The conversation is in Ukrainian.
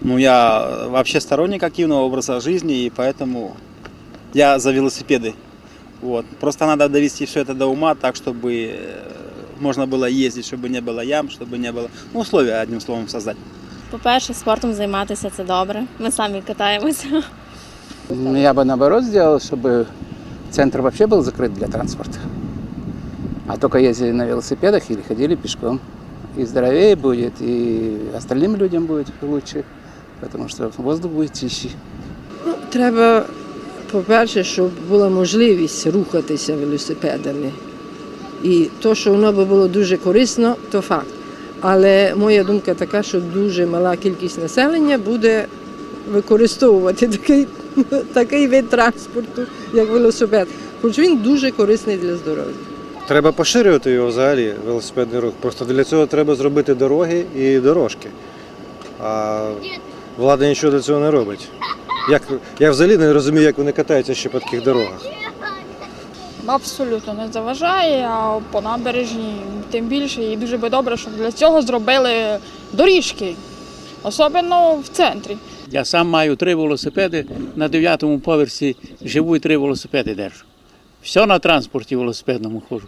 Ну, я вообще сторонник активного образа жизни, и поэтому я за велосипеды. Вот. Просто надо довести все это до ума так, чтобы э, можно было ездить, чтобы не было ям, чтобы не было... Ну, условия, одним словом, создать. По-перше, спортом займатися це добре. Ми самі катаємося. Ну, Я бы наоборот сделал, чтобы центр вообще был закрыт для транспорта. А только ездили на велосипедах или ходили пешком. И здоровее будет, и остальным людям будет лучше, потому что воздух будет чище. Ну, треба, по-перше, щоб була можливість рухатися велосипедами. І то, що воно би було дуже корисно, то факт. Але моя думка така, що дуже мала кількість населення буде використовувати такий, такий вид транспорту, як велосипед. Хоч він дуже корисний для здоров'я. Треба поширювати його взагалі, велосипедний рух. Просто для цього треба зробити дороги і дорожки. А влада нічого для цього не робить. Як, я взагалі не розумію, як вони катаються ще по таких дорогах. Абсолютно не заважає, а по набережній тим більше. І дуже би добре, щоб для цього зробили доріжки, особливо в центрі. Я сам маю три велосипеди, на дев'ятому поверсі живу і три велосипеди держу. Все на транспорті велосипедному ходжу.